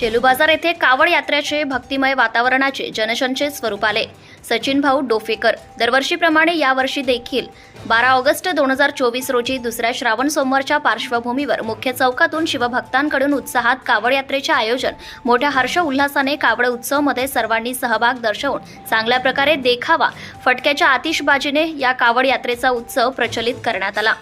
शेलू बाजार येथे कावड यात्रेचे भक्तिमय वातावरणाचे जनशनचे स्वरूप आले. सचिन भाऊ डोफेकर दरवर्षीप्रमाणे यावर्षी देखील बारा ऑगस्ट दोन हजार चोवीस रोजी दुसऱ्या श्रावण सोमवारच्या पार्श्वभूमीवर मुख्य चौकातून शिवभक्तांकडून उत्साहात कावड यात्रेचे आयोजन मोठ्या हर्ष उल्हासाने कावड उत्सवमध्ये सर्वांनी सहभाग दर्शवून चांगल्या प्रकारे देखावा फटक्याच्या आतिषबाजीने या कावड यात्रेचा उत्सव प्रचलित करण्यात आला.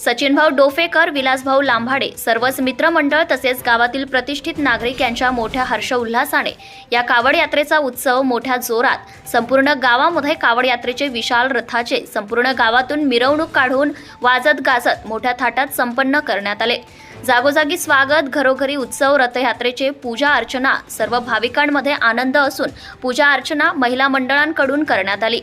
सचिनभाऊ डोफेकर विलासभाऊ लांभाडे सर्वच मित्रमंडळ तसेच गावातील प्रतिष्ठित नागरिक यांच्या मोठ्या हर्ष उल्हासाने या कावड यात्रेचा उत्सव मोठ्या जोरात संपूर्ण गावामध्ये कावड यात्रेचे विशाल रथाचे संपूर्ण गावातून मिरवणूक काढून वाजत गाजत मोठ्या थाटात संपन्न करण्यात आले. जागोजागी स्वागत घरोघरी उत्सव रथयात्रेचे पूजा अर्चना सर्व भाविकांमध्ये आनंद असून पूजा अर्चना महिला मंडळांकडून करण्यात आली.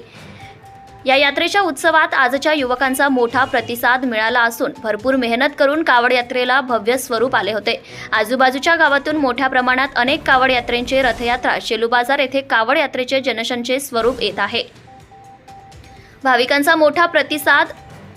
या यात्रेच्या उत्सवात आजच्या युवकांचा मोठा प्रतिसाद मिळाला असून भरपूर मेहनत करून कावड यात्रेला भव्य स्वरूप आले होते. आजूबाजूच्या गावातून मोठ्या प्रमाणात अनेक कावड यात्रेंचे रथयात्रा शेलू बाजार येथे कावड यात्रेचे जनशनचे स्वरूप येत आहे. भाविकांचा मोठा प्रतिसाद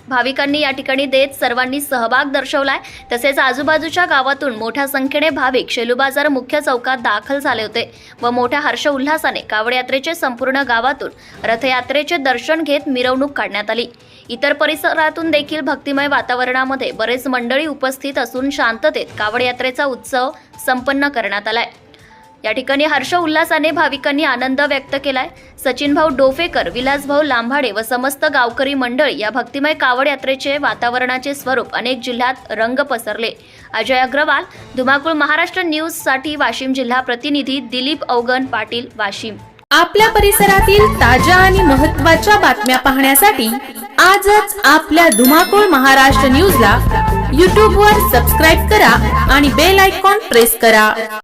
भाविकांनी या ठिकाणी देत सर्वांनी सहभाग दर्शवलाय. तसेच आजूबाजूच्या गावातून मोठ्या संख्येने भाविक शेलू बाजार मुख्य चौकात दाखल झाले होते व मोठ्या हर्ष उल्हासाने कावड यात्रेचे संपूर्ण गावातून रथयात्रेचे दर्शन घेत मिरवणूक काढण्यात आली. इतर परिसरातून देखील भक्तिमय वातावरणामध्ये बरेच मंडळी उपस्थित असून शांततेत कावड यात्रेचा उत्सव संपन्न करण्यात आलाय. या ठिकाणी हर्ष उल्हासाने भाविकांनी आनंद व्यक्त केलाय. सचिन भाऊ डोफेकर विलासभाऊ लांभाडे व समस्त गावकरी मंडळी या भक्तिमय कावड यात्रेचे वातावरणाचे स्वरूप अनेक जिल्ह्यात रंग पसरले. अजय अग्रवाल धुमाकूळ महाराष्ट्र न्यूजसाठी वाशिम जिल्हा प्रतिनिधी दिलीप अवगण पाटील वाशिम. आपल्या परिसरातील ताज्या आणि महत्त्वाच्या बातम्या पाहण्यासाठी आजच आपल्या धुमाकूळ महाराष्ट्र न्यूजला यूट्यूबवर सबस्क्राईब करा आणि बेल आयकॉन प्रेस करा.